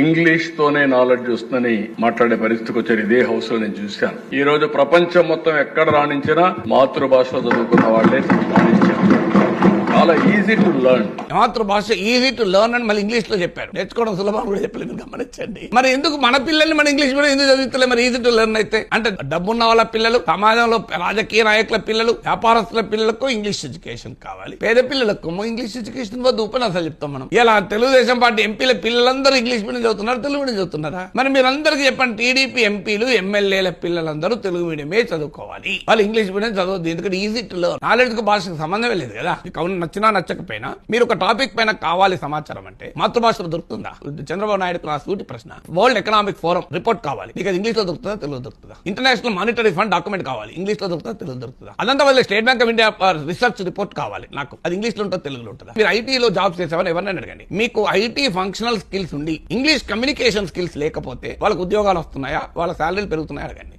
English తోనే knowledge వస్తుందని మాట్లాడే పరిస్థితికి వచ్చారు. ఇదే హౌస్లో నేను చూశాను. ఈ రోజు ప్రపంచం మొత్తం ఎక్కడ రాణించినా మాతృభాషలో చదువుకున్న వాళ్ళే రాణించారు చాలా ఈజీ టు లర్న్ మాతృభాష ఈజీ టు లెర్న్ అని మళ్ళీ ఇంగ్లీష్లో చెప్పారు నేర్చుకోవడం సులభం కూడా చెప్పలేదు గమనించండి. మరి ఎందుకు మన పిల్లల్ని మన ఇంగ్లీష్ మీడియం ఎందుకు చదివిస్తలే మరి ఈజీ టు లెర్న్ అయితే? అంటే డబ్బున్న వాళ్ళ పిల్లలు సమాజంలో రాజకీయ నాయకుల పిల్లలు వ్యాపారస్తుల పిల్లలకు ఇంగ్లీష్ ఎడ్యుకేషన్ కావాలి. పేద పిల్లలకు ఇంగ్లీష్ ఎడ్యుకేషన్ వద్ద ఉపన్యాసాలు చెప్తాం మనం. ఇలా తెలుగుదేశం పార్టీ ఎంపీల పిల్లలందరూ ఇంగ్లీష్ మీడియం చదువుతున్నారు తెలుగు మీడియం చదువుతున్నారా? మరి మీరు అందరికీ చెప్పండి టీడీపీ ఎంపీలు ఎమ్మెల్యేల పిల్లలందరూ తెలుగు మీడియమే చదువుకోవాలి. వాళ్ళు ఇంగ్లీష్ మీడియం చదవద్దు ఎందుకంటే ఈజీ టు లెర్న్ నాలెడ్జ్కు భాషకు సంబంధమే లేదు కదా. అవును నచ్చినా నచ్చకపోయినా మీరు ఒక టాపిక్ పైన కావాలి సమాచారం అంటే మాతృభాషలో దొరుకుతుందా? చంద్రబాబు నాయుడు నా సూటి ప్రశ్న. వరల్డ్ ఎకనామిక్ ఫోరం రిపోర్ట్ కావాలి. మీకు ఇంగ్లీష్లో దొరుకుతుందా? తెలుగు దొరుకుతుందా? ఇంటర్నేషనల్ మానిటరీ ఫండ్ డాక్యుమెంట్ కావాలి. ఇంగ్లీష్లో దొరుకుతుందా? తెలుగు దొరుకుతుందా? అదంతా వల్ల State Bank of India research report కావాలి. నాకు అది ఇంగ్లీష్లో ఉంటుందా? తెలుగులో ఉంటుందా? మీరు ఐటీలో జాబ్స్ చేసేవారు ఎవరైనా అడగండి. మీకు ఐటీ ఫంక్షనల్ స్కిల్స్ ఉండి ఇంగ్లీష్ కమ్యూనికేషన్ స్కిల్స్ లేకపోతే వాళ్ళకి ఉద్యోగాలు వస్తున్నాయా? వాళ్ళ శాలరీలు పెరుగుతున్నాయా? అడగండి.